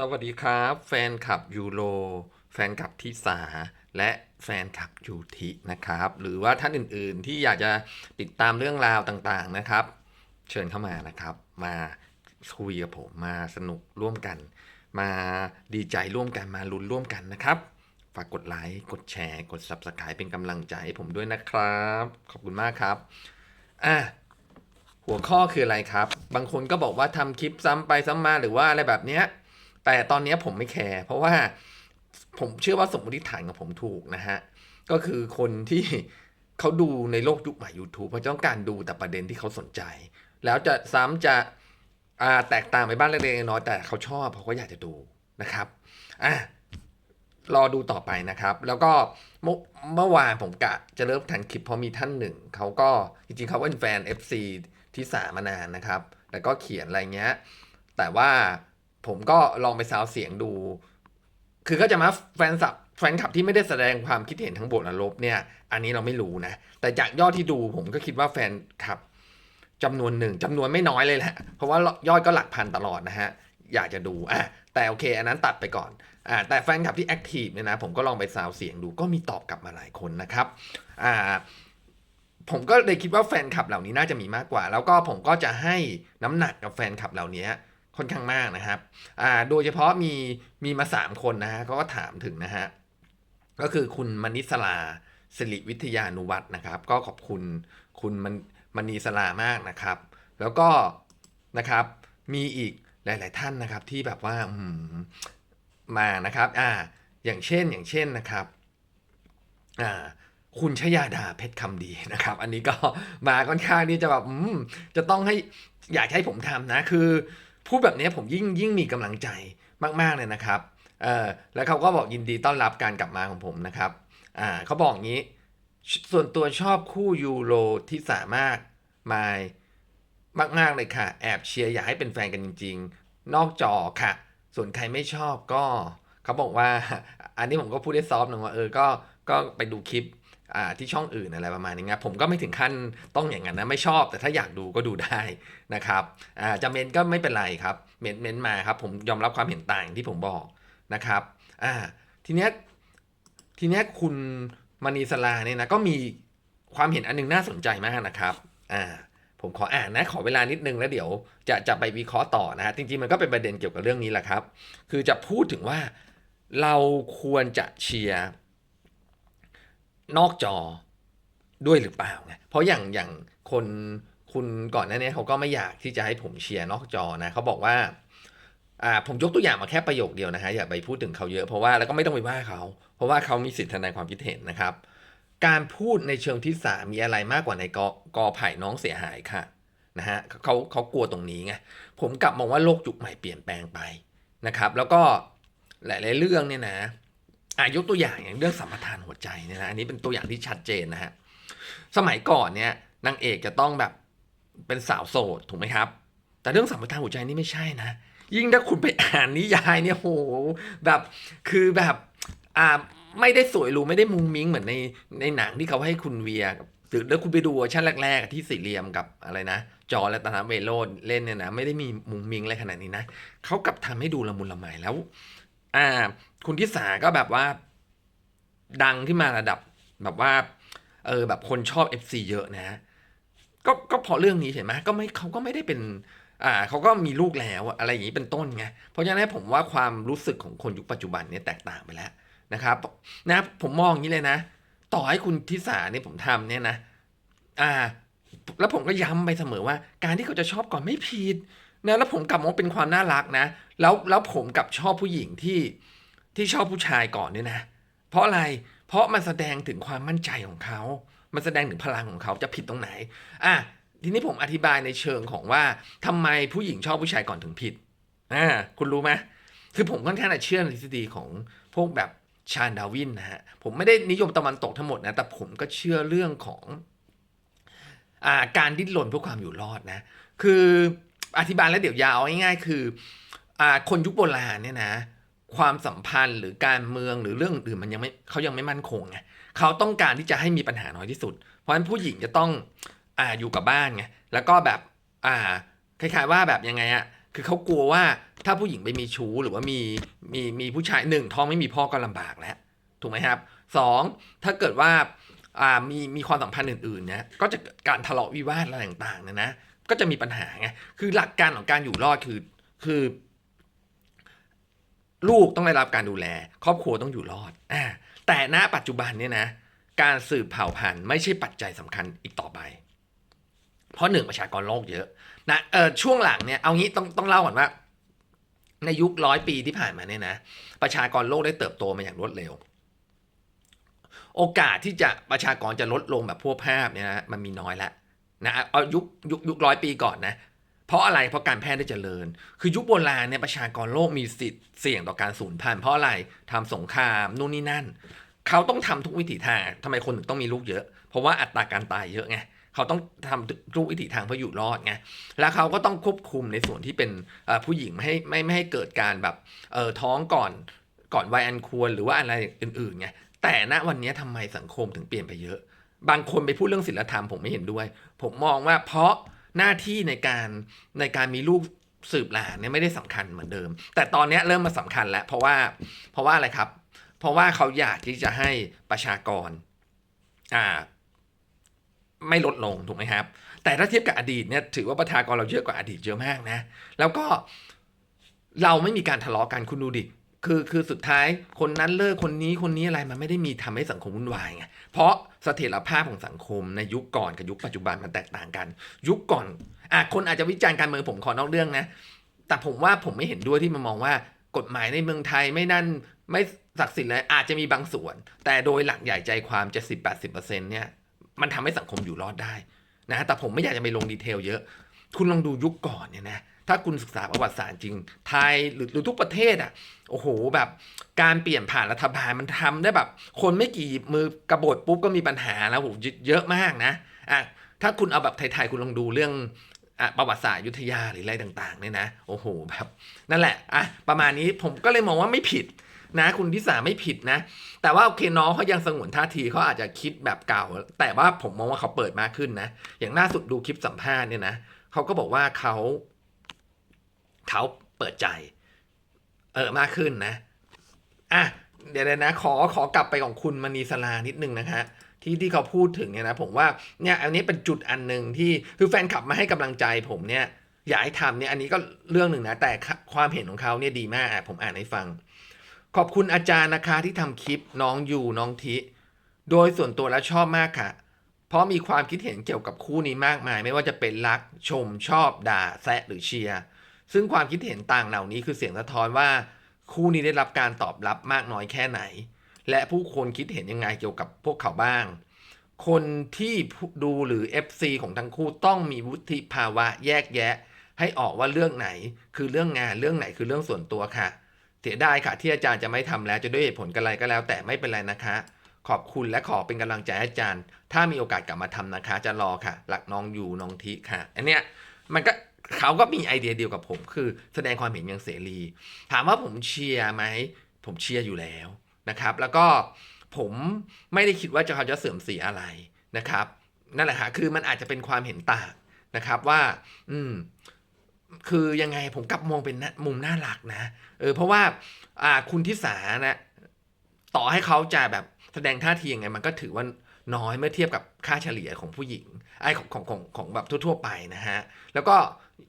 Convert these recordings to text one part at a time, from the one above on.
สวัสดีครับ แฟนคลับยูโรแฟนคลับทิสาและแฟนคลับยูทินะครับ หรือว่าท่านอื่นๆที่อยากจะติดตามเรื่องราวต่างๆนะครับ เชิญเข้ามานะครับ มาคุยกับผมมาสนุกร่วมกัน มาดีใจร่วมกันมาลุ้นร่วมกันนะครับฝากกดไลค์กดแชร์ กด Subscribe เป็นกำลังใจให้ผมด้วยนะครับ ขอบคุณมากครับอะหัวข้อคืออะไรครับ บางคนก็บอกว่าทำคลิปซ้ำไปซ้ำมาหรือว่าอะไรแบบเนี้ย แต่ตอนนี้ผมไม่แคร์เพราะว่าผมเชื่อว่าสมมติฐานของผมถูกนะฮะ ก็คือคนที่เขาดูในโลกยุคใหม่ YouTube เขาต้องการดูแต่ประเด็นที่เขาสนใจ แล้วจะซ้ำจะแตกต่างไปบ้างเล็กๆน้อยแต่เขาชอบเขาก็อยากจะดูนะครับอะรอดูต่อไปนะครับ แล้วก็เมื่อเมื่อวานผมกะจะเริ่มทันคลิปเพราะมีท่านหนึ่ง เขาก็จริงๆเขาเป็นแฟน FC ที่สามานานนะครับแล้วก็เขียนอะไรเงี้ย แต่ว่า ผมก็ลองไปซาวเสียงดู คือก็จะมาแฟนสับแฟนคลับที่ไม่ได้แสดงความคิดเห็นทั้งบวกและลบเนี่ย อันนี้เราไม่รู้นะ แต่จากยอดที่ดูผมก็คิดว่าแฟนคลับจำนวนหนึ่งจำนวนไม่น้อยเลยแหละ เพราะว่ายอดก็หลักพันตลอดนะฮะ อยากจะดูอะแต่โอเค อันนั้นตัดไปก่อนอ่าแต่แฟนคลับที่แอคทีฟเนี่ยนะผมก็ลองไปซาวเสียงดูก็มีตอบกลับมาหลายคนนะครับอ่าผมก็เลยคิดว่าแฟนคลับเหล่านี้น่าจะมีมากกว่า แล้วก็ผมก็จะให้น้ำหนักกับแฟนคลับเหล่านี้ ค่อนข้างมากนะครับโดยเฉพาะมีมีมาสามคนนะฮะเขาก็ถามถึงนะฮะก็คือคุณมณิสลาสิริวิทยานุวัฒน์นะครับ ก็ขอบคุณคุณมณมณีสลามากนะครับ แล้วก็นะครับมีอีกหลาย ๆ ท่านนะครับที่แบบว่ามมานะครับอ่าอย่างเช่นอย่างเช่นนะครับอ่าคุณชยาดาเพชรคำดีนะครับ อันนี้ก็มาค่อนข้างที่จะแบบจะต้องให้อยากให้ผมทำนะ คือ พูดแบบนี้ผมยิ่งยิ่งมีกำลังใจมาก ๆ เลยนะครับเออแล้วเขาก็บอกยินดีต้อนรับการกลับมาของผมนะครับอ่าเขาบอกงี้ ส่วนตัวชอบคู่ยูโรที่สามารถมายมาก ๆ เลยค่ะ แอบเชียร์อยากให้เป็นแฟนกันจริง ๆ นอกจอค่ะ ส่วนใครไม่ชอบก็ เขาบอกว่า อันนี้ผมก็พูดได้ซอฟหนึ่งว่าเออก็ก็ไปดูคลิป ที่ช่องอื่นอะไรประมาณนี้นะผมก็ไม่ถึงขั้นต้องอย่างนั้นนะไม่ชอบแต่ถ้าอยากดูก็ดูได้นะครับจะเมนก็ไม่เป็นไรครับเมนเมนมาครับผมยอมรับความเห็นต่างที่ผมบอกนะครับทีเนี้ยทีเนี้ยคุณมณีสลาเนี่ยนะก็มีความเห็นอันหนึงน่าสนใจมากนะครับผมขออ่านนะขอเวลานิดนึงแล้วเดี๋ยวจะจะไปวิเคราะห์ต่อนะฮะจริงๆมันก็เป็นประเด็นเกี่ยวกับเรื่องนี้แหละครับ คือจะพูดถึงว่าเราควรจะเชียร์ นอกจอด้วยหรือเปล่าไงเพราะอย่างอย่างคนคุณก่อนหน้านี้เขาก็ไม่อยากที่จะให้ผมเชียร์นอกจอนะเขาบอกว่าอ่าผมยกตัวอย่างมาแค่ประโยคเดียวนะฮะอย่าไปพูดถึงเขาเยอะเพราะว่าแล้วก็ไม่ต้องไปว่าเขา เพราะว่าเขามีสิทธิแสดงความคิดเห็นนะครับ การพูดในเชิงที่สามมีอะไรมากกว่าในกอกอไผ่น้องเสียหายค่ะนะฮะเขาเขากลัวตรงนี้ไงผมกลับมองว่าโลกยุคใหม่เปลี่ยนแปลงไปนะครับ แล้วก็หลาย ๆ เรื่องเนี่ยนะ อะยกตัวอย่างอย่างเรื่องสัมปทานหัวใจเนี่ยนะอันนี้เป็นตัวอย่างที่ชัดเจนนะฮะสมัยก่อนเนี่ยนางเอกจะต้องแบบเป็นสาวโสดถูกไหมครับ แต่เรื่องสัมปทานหัวใจนี่ไม่ใช่นะ ยิ่งถ้าคุณไปอ่านนิยายเนี่ยโหแบบคือแบบอ่าไม่ได้สวยหรูไม่ได้มุงมิ้งเหมือนในในหนังที่เขาให้คุณเวียกับหรือแล้วคุณไปดูเวอร์ชันแรกๆ ที่สี่เหลี่ยมกับอะไรนะ จอและตนาเวโรดเล่นเนี่ยนะไม่ได้มีมุงมิงอะไรขนาดนี้นะเขากลับทำให้ดูละมุนละไมแล้ว อ่า คุณทิสาก็แบบว่า ดังที่มาระดับ แบบว่า เออ แบบคนชอบ FC เยอะนะ ก็ก็เพราะเรื่องนี้เห็นไหมก็ไม่เขาก็ไม่ได้เป็น อ่าเขาก็มีลูกแล้วอะไรอย่างนี้เป็นต้นไงเพราะฉะนั้นผมว่าความรู้สึกของคนยุคปัจจุบันเนี่ยแตกต่างไปแล้วนะครับนะผมมองอย่างนี้เลยนะ ต่อให้คุณทิสาเนี่ยผมทำเนี่ยนะ อ่า แล้วผมก็ย้ำไปเสมอว่า การที่เขาจะชอบก่อนไม่ผิดนะแล้วผมกลับมองเป็นความน่ารักนะ แล้วแล้วผมกับชอบผู้หญิงที่ที่ชอบผู้ชายก่อนเนี่ยนะ เพราะอะไร เพราะมันแสดงถึงความมั่นใจของเขา มันแสดงถึงพลังของเขาจะผิดตรงไหน อะ ทีนี้ผมอธิบายในเชิงของว่าทำไมผู้หญิงชอบผู้ชายก่อนถึงผิด อ่า คุณรู้ไหมคือผมค่อนข้างจะเชื่อในทฤษฎีของพวกแบบชาดาวินนะฮะ ผมไม่ได้นิยมตะวันตกทั้งหมดนะ แต่ผมก็เชื่อเรื่องของอ่าการดิ้นรนเพื่อความอยู่รอดนะ คืออธิบายแล้วเดี๋ยวยาวเอาง่ายๆ คือ คนยุคโบราณเนี่ยนะ ความสัมพันธ์หรือการเมืองหรือเรื่องอื่นมันยังไม่เขายังไม่มั่นคงไงเขาต้องการที่จะให้มีปัญหาน้อยที่สุด เพราะฉะนั้นผู้หญิงจะต้องอ่าอยู่กับบ้านไงแล้วก็แบบอ่าคล้ายๆว่าแบบยังไงอะคือเขากลัวว่าถ้าผู้หญิงไปมีชู้หรือว่ามีมีมีผู้ชายหนึ่งท้องไม่มีพ่อก็ลำบากแล้วถูกไหมครับสองถ้าเกิดว่าอ่ามีมีความสัมพันธ์อื่นๆเนี่ยก็จะเกิดการทะเลาะวิวาทอะไรต่างๆเนี่ยนะ ก็จะมีปัญหาไงคือหลักการของการอยู่รอดคือคือ ลูกต้องได้รับการดูแล ครอบครัวต้องอยู่รอดอ่าแต่ณปัจจุบันเนี่ยนะการสืบเผ่าพันธุ์ไม่ใช่ปัจจัยสำคัญอีกต่อไป เพราะหนึ่งประชากรโลกเยอะนะเออช่วงหลังเนี่ยเอางี้ต้องต้องเล่าก่อนว่า ในยุคร้อยปีที่ผ่านมาเนี่ยนะประชากรโลกได้เติบโตมาอย่างรวดเร็ว โอกาสที่จะประชากรจะลดลงแบบพวกภาพเนี่ยนะมันมีน้อยแล้วนะเอายุคยุคยุคร้อยปีก่อนนะ เพราะอะไรเพราะการแพทย์ได้เจริญ คือยุคโบราณเนี่ยประชากรโลกมีสิทธิ์เสี่ยงต่อการสูญพันธุ์เพราะอะไรทำสงครามนู่นนี่นั่น เขาต้องทำทุกวิถีทางทำไมคนถึงต้องมีลูกเยอะ เพราะว่าอัตราการตายเยอะไงเขาต้องทำทุกวิถีทางเพื่ออยู่รอดไงแล้วเขาก็ต้องควบคุมในส่วนที่เป็นผู้หญิงไม่ให้ไม่ไม่ให้เกิดการแบบเอ่อท้องก่อนก่อนวัยอันควรหรือว่าอะไรอื่นๆไงแต่ณวันนี้ทำไมสังคมถึงเปลี่ยนไปเยอะ บางคนไปพูดเรื่องศีลธรรมผมไม่เห็นด้วย ผมมองว่าเพราะ หน้าที่ในการในการมีลูกสืบหลานเนี่ยไม่ได้สำคัญเหมือนเดิม แต่ตอนนี้เริ่มมาสำคัญแล้ว เพราะว่าเพราะว่าอะไรครับ เพราะว่าเขาอยากที่จะให้ประชากรอ่าไม่ลดลงถูกไหมครับ แต่ถ้าเทียบกับอดีตเนี่ยถือว่าประชากรเราเยอะกว่าอดีตเยอะมากนะ แล้วก็เราไม่มีการทะเลาะกันคุณดูดิ คือคือสุดท้ายคนนั้นเลิกคนนี้คนนี้อะไรมันไม่ได้มีทำให้สังคมวุ่นวายไงเพราะเสถียรภาพของสังคมในยุคก่อนกับยุคปัจจุบันมันแตกต่างกัน ยุคก่อนอะคนอาจจะวิจารณ์การเมืองผมขอนอกเรื่องนะ แต่ผมว่าผมไม่เห็นด้วยที่มามองว่ากฎหมายในเมืองไทยไม่นั่นไม่ศักดิ์สิทธิ์เลยอาจจะมีบางส่วน แต่โดยหลักใหญ่ใจความ70-80%เนี่ยมันทำให้สังคมอยู่รอดได้นะแต่ผมไม่อยากจะไปลงดีเทลเยอะ คุณลองดูยุคก่อนเนี่ยนะ ถ้าคุณศึกษาประวัติศาสตร์จริง ไทยหรือหรือทุกประเทศอะ โอ้โหแบบการเปลี่ยนผ่านรัฐบาลมันทำได้แบบ คนไม่กี่มือกระบฏปุ๊บก็มีปัญหาแล้วโหเยอะมากนะอะถ้าคุณเอาแบบไทยๆคุณลองดูเรื่องอประวัติศาสตร์ยุทธยาหรืออะไรต่าง ๆ เนี่ยนะ โอ้โหแบบนั่นแหละอะประมาณนี้ผมก็เลยมองว่าไม่ผิดนะ คุณพิสาไม่ผิดนะ แต่ว่าโอเคน้องเขายังสงวนท่าทีเขาอาจจะคิดแบบเก่า แต่ว่าผมมองว่าเขาเปิดมากขึ้นนะ อย่างล่าสุดดูคลิปสัมภาษณ์เนี่ยนะเขาก็บอกว่าเขา เขาเปิดใจ เออมากขึ้นนะ อะ เดี๋ยวนะ ขอขอกลับไปของคุณมณีสลานิดนึงนะคะที่ที่เขาพูดถึงเนี่ยนะผมว่าเนี่ยอันนี้เป็นจุดอันหนึ่งที่คือแฟนคลับมาให้กำลังใจผมเนี่ยอยากให้ทำเนี่ยอันนี้ก็เรื่องหนึ่งนะแต่ความเห็นของเขาเนี่ยดีมากผมอ่านให้ฟัง ขอบคุณอาจารย์นะคะที่ทำคลิปน้องอยู่น้องทิ โดยส่วนตัวแล้วชอบมากค่ะ เพราะมีความคิดเห็นเกี่ยวกับคู่นี้มากมาย ไม่ว่าจะเป็นรักชมชอบด่าแซะหรือเชียร์ ซึ่งความคิดเห็นต่างเหล่านี้คือเสียงสะท้อนว่า คู่นี้ได้รับการตอบรับมากน้อยแค่ไหน และผู้คนคิดเห็นยังไงเกี่ยวกับพวกเขาบ้าง คนที่ดูหรือ FC ของทั้งคู่ต้องมีวุฒิภาวะแยกแยะ ให้ออกว่าเรื่องไหนคือเรื่องงานเรื่องไหนคือเรื่องส่วนตัวค่ะ เสียดายค่ะที่อาจารย์จะไม่ทำแล้วจะด้วยเหตุผลกันอะไรก็แล้ว แต่ไม่เป็นไรนะคะ ขอบคุณและขอเป็นกำลังใจให้อาจารย์ ถ้ามีโอกาสกลับมาทำนะคะ จะรอค่ะ หลักน้องอยู่น้องทิค่ะ อันเนี้ยมันก็ เขาก็มีไอเดียเดียวกับผมคือแสดงความเห็นอย่างเสรี ถามว่าผมเชียร์ไหม ผมเชียร์อยู่แล้วนะครับ แล้วก็ผมไม่ได้คิดว่าจะเขาจะเสื่อมเสียอะไรนะครับ นั่นแหละค่ะคือมันอาจจะเป็นความเห็นต่างนะครับว่า อืม คือยังไงผมกลับมองเป็นมุมน่ารักนะ เออ เพราะว่า อ่าคุณทิสานะ ต่อให้เขาจะแบบแสดงท่าทียังไง มันก็ถือว่า น้อยเมื่อเทียบกับค่าเฉลี่ยของผู้หญิงไอ้ของของของของแบบทั่ว ๆ ไปนะฮะ แล้วก็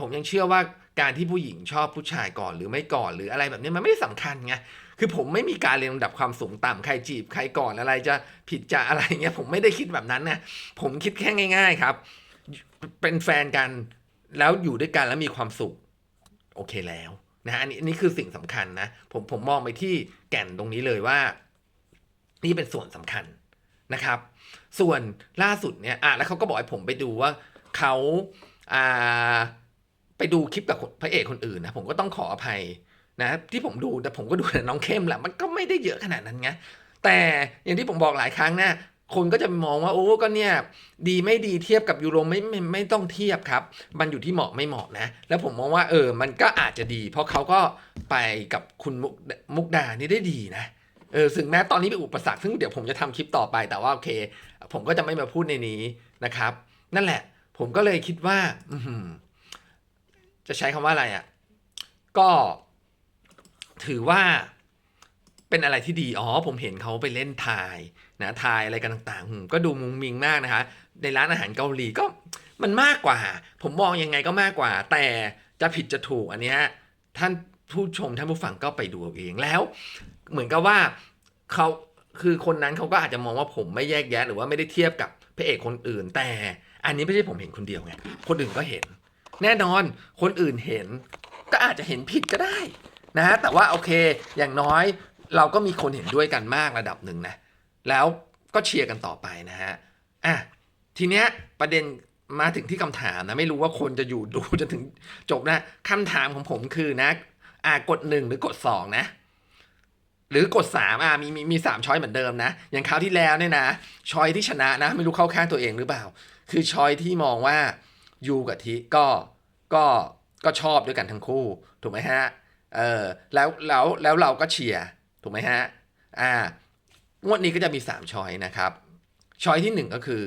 ผมยังเชื่อว่าการที่ผู้หญิงชอบผู้ชายก่อนหรือไม่ก่อนหรืออะไรแบบนี้มันไม่ได้สำคัญไงคือผมไม่มีการเรียงลำดับความสูงต่ำใครจีบใครก่อนอะไรจะผิดจะอะไรเงี้ยผมไม่ได้คิดแบบนั้นนะผมคิดแค่ง่าย ๆครับ เป็นแฟนกันแล้วอยู่ด้วยกันแล้วมีความสุข โอเคแล้วนะอันนี้นนี้คือสิ่งสำคัญนะ ผมผมมองไปที่แก่นตรงนี้เลยว่า นี่เป็นส่วนสำคัญนะครับ ส่วนล่าสุดเนี่ยอะแล้วเขาก็บอกให้ผมไปดูว่าเขาอ่าไปดูคลิปกับพระเอกคนอื่นนะผมก็ต้องขออภัยนะที่ผมดูแต่ผมก็ดูแต่น้องเข้มแหละมันก็ไม่ได้เยอะขนาดนั้นไงแต่อย่างที่ผมบอกหลายครั้งนะคนก็จะมองว่าโอ้ก็เนี่ยดีไม่ดีเทียบกับยูโรไม่ไม่ไม่ต้องเทียบครับ มันอยู่ที่เหมาะไม่เหมาะนะ แล้วผมมองว่าเออมันก็อาจจะดี เพราะเขาก็ไปกับคุณมุกมุกดานี่ได้ดีนะ เออถึงแม้ตอนนี้เป็นอุปสรรคซึ่งเดี๋ยวผมจะทำคลิปต่อไปแต่ว่าโอเค ผมก็จะไม่มาพูดในนี้นะครับ นั่นแหละ ผมก็เลยคิดว่าอืจะใช้คำว่าอะไรอะ่ะ ก็ถือว่าเป็นอะไรที่ดี อ๋อ ผมเห็นเขาไปเล่นทายนะทายอะไรกันต่างๆก็ดูมุงมิงมากนะคะ ในร้านอาหารเกาหลีก็มันมากกว่า ผมมองยังไงก็มากกว่า แต่จะผิดจะถูกอันเนี้ยท่านผู้ชมท่านผู้ฟังก็ไปดูเอาเองแล้ว เหมือนกับว่าเขาคือคนนั้นเขาก็อาจจะมองว่าผมไม่แยกแยะ หรือว่าไม่ได้เทียบกับพระเอกคนอื่น แต่อันนี้ไม่ใช่ผมเห็นคนเดียวไงคนอื่นก็เห็น แน่นอนคนอื่นเห็น ก็อาจจะเห็นผิดก็ได้นะฮะแต่ว่าโอเคอย่างน้อยเราก็มีคนเห็นด้วยกันมากระดับหนึ่งนะแล้วก็เชียร์กันต่อไปนะฮะอะทีเนี้ยประเด็นมาถึงที่คำถามนะไม่รู้ว่าคนจะอยู่ดูจนถึงจบนะคำถามของผมคือนะอะกดหนึ่งหรือกดสองนะ หรือกดสามอะมีมีมีสามช้อยเหมือนเดิมนะ อย่างคราวที่แล้วเนี่ยนะช้อยที่ชนะนะ ไม่รู้เข้าข้างตัวเองหรือเปล่า คือช้อยที่มองว่ายูกับทิก็ก็ก็ชอบด้วยกันทั้งคู่ ถูกไหมฮะเออแล้วแล้วแล้วเราก็เชียร์ถูกไหมฮะอ่างวดนี้ก็จะมี 3 ช้อยนะครับช้อยที่ 1 ก็คือ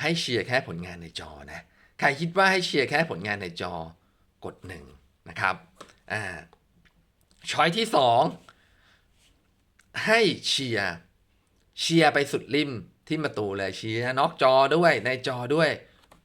ให้เชียร์แค่ผลงานในจอนะใครคิดว่าให้เชียร์แค่ผลงานในจอกดหนึ่งนะครับอ่าช้อยที่ 2 ให้เชียร์เชียร์ไปสุดริมที่ประตูเลยเชียร์นอกจอด้วยในจอด้วย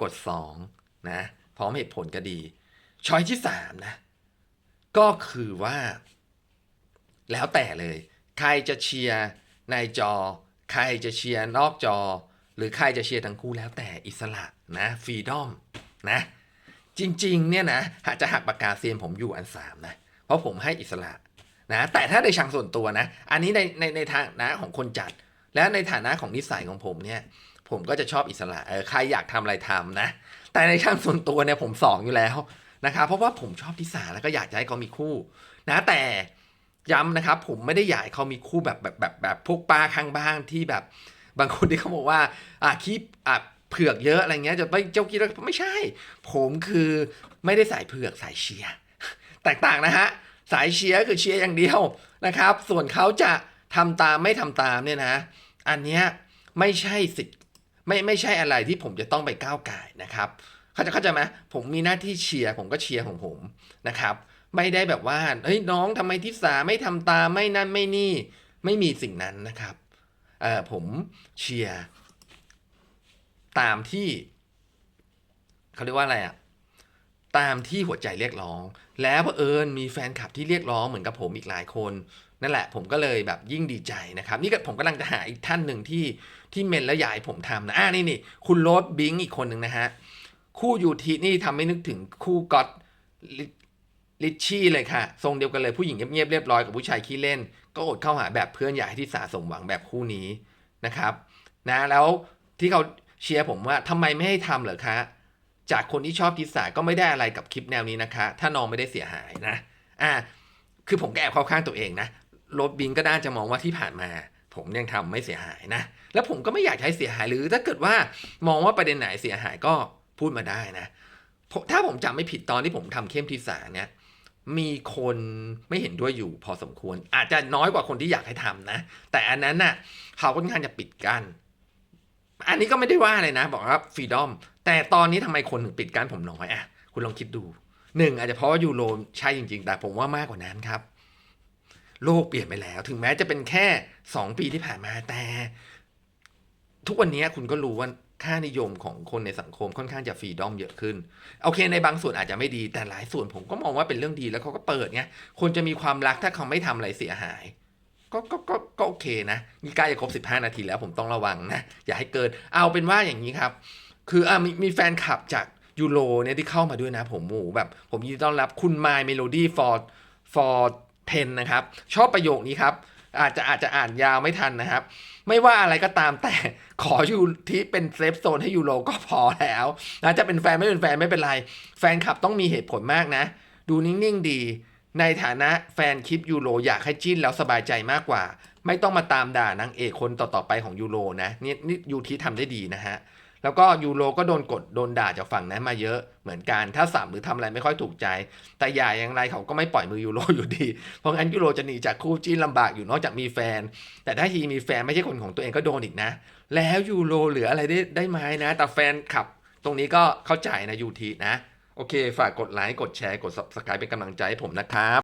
กด 2 นะ พร้อมเหตุผลก็ดี ช้อยที่ 3 นะ ก็คือว่า แล้วแต่เลย ใครจะเชียร์ในจอ ใครจะเชียร์นอกจอ หรือใครจะเชียร์ทั้งคู่แล้วแต่อิสระนะฟรีดอมนะ จริง ๆ เนี่ยนะหากจะหักปากกาเซียนผมอยู่อันสามนะ เพราะผมให้อิสระ นะแต่ถ้าในทางส่วนตัวนะ อันนี้ในในในทางนะของคนจัด และในฐานะของนิสัยของผมเนี่ย ผมก็จะชอบอิสระเออใครอยากทำอะไรทำนะ แต่ในทางส่วนตัวเนี่ยผมสองอยู่แล้วนะครับเพราะว่าผมชอบทิสาแล้วก็อยากจะให้เขามีคู่ นะแต่ย้ำนะครับ ผมไม่ได้อยากให้เขามีคู่แบบแบบแบบแบบพวกป้าข้างบ้านที่แบบ บางคนที่เขาบอกว่าอะคีบอะเผือกเยอะอะไรเงี้ยจะไปเจ้ากี้แล้วไม่ใช่ ผมคือไม่ได้สายเผือกสายเชียร์แตกต่างนะฮะ สายเชียร์คือเชียร์อย่างเดียวนะครับ ส่วนเขาจะทำตามไม่ทำตามเนี่ยนะ อันเนี้ยไม่ใช่สิทธิ์ไม่ไม่ใช่อะไรที่ผมจะต้องไปก้าวไก่นะครับเขาจะเข้าใจไหมผมมีหน้าที่เชียร์ผมก็เชียร์ของผมนะครับ ไม่ได้แบบว่าเฮ้ยน้องทำไมทิสาไม่ทำตามไม่นั่นไม่นี่ ไม่มีสิ่งนั้นนะครับเออผมเชียร์ตามที่เขาเรียกว่าอะไรอะ ตามที่หัวใจเรียกร้อง แล้วเผอิญมีแฟนคลับที่เรียกร้องเหมือนกับผมอีกหลายคน นั่นแหละผมก็เลยแบบยิ่งดีใจนะครับ นี่ก็ผมกำลังจะหาอีกท่านหนึ่งที่ที่เมนแล้วอยากให้ผมทำนะอ่านี่นี่คุณโรสบิงอีกคนหนึ่งนะฮะ คู่ยูทีนี่ทำให้นึกถึงคู่ก๊อตลิลิชชี่เลยค่ะ ทรงเดียวกันเลยผู้หญิงเงียบๆเรียบร้อยกับผู้ชายขี้เล่น ก็อดเข้าหาแบบเพื่อนอยากให้ที่สาสมหวังแบบคู่นี้นะครับ นะแล้วที่เขาเชียร์ผมว่าทำไมไม่ให้ทำเหรอคะ จากคนที่ชอบทิสาก็ไม่ได้อะไรกับคลิปแนวนี้นะคะ ถ้าน้องไม่ได้เสียหายนะ อ่า คือผมก็แอบเข้าข้างตัวเองนะรบบิงก็น่าจะมองว่าที่ผ่านมา ผมยังทำไม่เสียหายนะ แล้วผมก็ไม่อยากให้เสียหายหรือถ้าเกิดว่ามองว่าประเด็นไหนเสียหายก็พูดมาได้นะ ถ้าผมจำไม่ผิดตอนที่ผมทำเข้มทีสาเนี่ยมีคนไม่เห็นด้วยอยู่พอสมควร อาจจะน้อยกว่าคนที่อยากให้ทำนะ แต่อันนั้นน่ะเขาค่อนข้างจะปิดกั้นอันนี้ก็ไม่ได้ว่าเลยนะ บอกว่าฟรีดอม แต่ตอนนี้ทำไมคนถึงปิดกั้นผมน้อยอะคุณลองคิดดูหนึ่งอาจจะเพราะว่ายูโรใช่จริง ๆ แต่ผมว่ามากกว่านั้นครับ โลกเปลี่ยนไปแล้ว ถึงแม้จะเป็นแค่สองปีที่ผ่านมาแต่ ทุกวันนี้คุณก็รู้ว่าค่านิยมของคนในสังคมค่อนข้างจะฟรีดอมเยอะขึ้น โอเค ในบางส่วนอาจจะไม่ดีแต่หลายส่วนผมก็มองว่าเป็นเรื่องดีแล้วเขาก็เปิดไงคนจะมีความรักถ้าเขาไม่ทำอะไรเสียหาย ก็ก็ก็ก็โอเคนะนี่ใกล้จะครบ15 นาทีแล้วผมต้องระวังนะอย่าให้เกิน เอาเป็นว่าอย่างนี้ครับ คืออะมีมีแฟนคลับจากยูโรเนี่ยที่เข้ามาด้วยนะผมโอ้โหแบบ ผมยินดีต้อนรับคุณ My Melody for for 10นนะครับ ชอบประโยคนี้ครับ อาจจะอาจจะอ่านยาวไม่ทันนะครับ ไม่ว่าอะไรก็ตามแต่ขอยูที่เป็นเซฟโซนให้ยูโรก็พอแล้วนะจะเป็นแฟนไม่เป็นแฟนไม่เป็นไร แฟนคลับต้องมีเหตุผลมากนะ ดูนิ่งๆดีในฐานะแฟนคลิปยูโรอยากให้จิ้นแล้วสบายใจมากกว่า ไม่ต้องมาตามด่านางเอกคนต่อๆไปของยูโรนะนี่นี่ยูทีทำได้ดีนะฮะ แล้วก็ยูโรก็โดนกดโดนด่าจากฝั่งนั้นมาเยอะเหมือนกัน ถ้าสับหรือทำอะไรไม่ค่อยถูกใจ แต่อย่าอย่างไรเขาก็ไม่ปล่อยมือยูโรอยู่ดี เพราะงั้นยูโรจะหนีจากคู่จิ้นลำบากอยู่นอกจากมีแฟน แต่ถ้าทีมีแฟนไม่ใช่คนของตัวเองก็โดนอีกนะ แล้วยูโรเหลืออะไรได้ได้ไหมนะ แต่แฟนขับ ตรงนี้ก็เข้าใจนะยูทีนะ โอเค ฝากกดไลค์กดแชร์กด subscribe เป็นกำลังใจให้ผมนะครับ